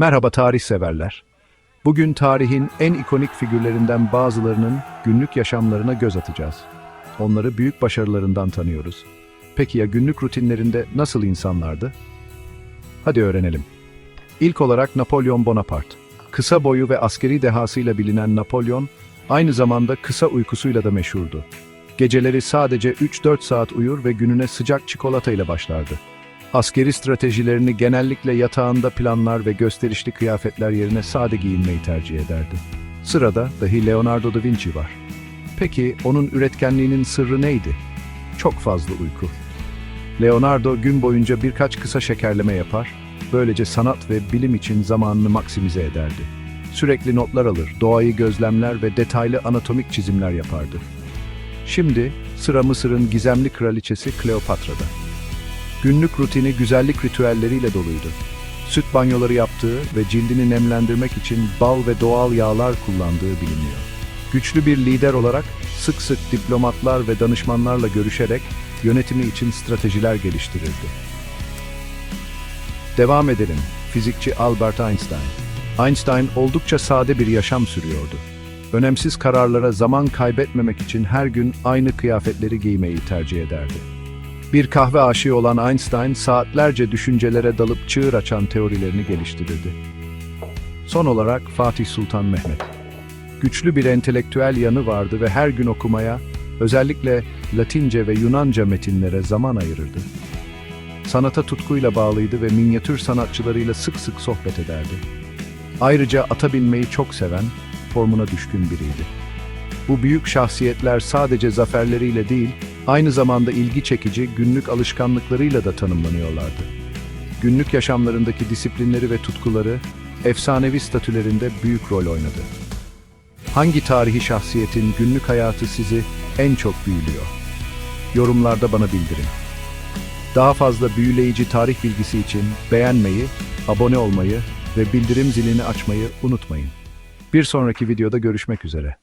Merhaba tarih severler. Bugün tarihin en ikonik figürlerinden bazılarının günlük yaşamlarına göz atacağız. Onları büyük başarılarından tanıyoruz. Peki ya günlük rutinlerinde nasıl insanlardı? Hadi öğrenelim. İlk olarak Napolyon Bonaparte. Kısa boyu ve askeri dehasıyla bilinen Napolyon, aynı zamanda kısa uykusuyla da meşhurdu. Geceleri sadece 3-4 saat uyur ve gününe sıcak çikolata ile başlardı. Askeri stratejilerini genellikle yatağında planlar ve gösterişli kıyafetler yerine sade giyinmeyi tercih ederdi. Sırada dahi Leonardo da Vinci var. Peki onun üretkenliğinin sırrı neydi? Çok fazla uyku. Leonardo gün boyunca birkaç kısa şekerleme yapar, böylece sanat ve bilim için zamanını maksimize ederdi. Sürekli notlar alır, doğayı gözlemler ve detaylı anatomik çizimler yapardı. Şimdi sıra Mısır'ın gizemli kraliçesi Kleopatra'da. Günlük rutini güzellik ritüelleriyle doluydu. Süt banyoları yaptığı ve cildini nemlendirmek için bal ve doğal yağlar kullandığı biliniyor. Güçlü bir lider olarak sık sık diplomatlar ve danışmanlarla görüşerek yönetimi için stratejiler geliştirirdi. Devam edelim. Fizikçi Albert Einstein. Einstein oldukça sade bir yaşam sürüyordu. Önemsiz kararlara zaman kaybetmemek için her gün aynı kıyafetleri giymeyi tercih ederdi. Bir kahve aşığı olan Einstein saatlerce düşüncelere dalıp çığır açan teorilerini geliştirirdi. Son olarak Fatih Sultan Mehmet. Güçlü bir entelektüel yanı vardı ve her gün okumaya, özellikle Latince ve Yunanca metinlere zaman ayırırdı. Sanata tutkuyla bağlıydı ve minyatür sanatçılarıyla sık sık sohbet ederdi. Ayrıca ata binmeyi çok seven, formuna düşkün biriydi. Bu büyük şahsiyetler sadece zaferleriyle değil, aynı zamanda ilgi çekici günlük alışkanlıklarıyla da tanımlanıyorlardı. Günlük yaşamlarındaki disiplinleri ve tutkuları, efsanevi statülerinde büyük rol oynadı. Hangi tarihi şahsiyetin günlük hayatı sizi en çok büyülüyor? Yorumlarda bana bildirin. Daha fazla büyüleyici tarih bilgisi için beğenmeyi, abone olmayı ve bildirim zilini açmayı unutmayın. Bir sonraki videoda görüşmek üzere.